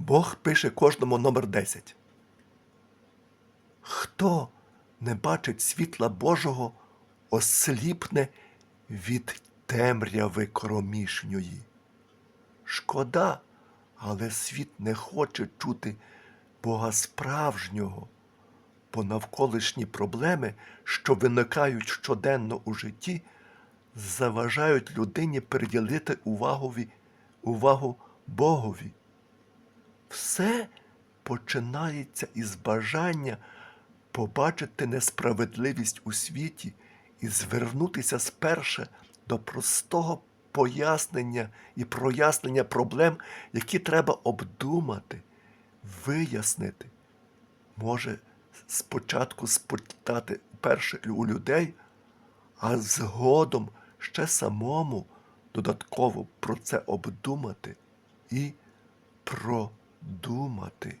Бог пише кожному номер 10. Хто не бачить світла Божого, осліпне від темряви кромішньої. Шкода, але світ не хоче чути Бога справжнього, бо навколишні проблеми, що виникають щоденно у житті, заважають людині приділити увагу Богові. Все починається із бажання побачити несправедливість у світі і звернутися сперше до простого пояснення і прояснення проблем, які треба обдумати, вияснити. Може, спочатку спитати перше у людей, а згодом ще самому додатково про це обдумати і продумати.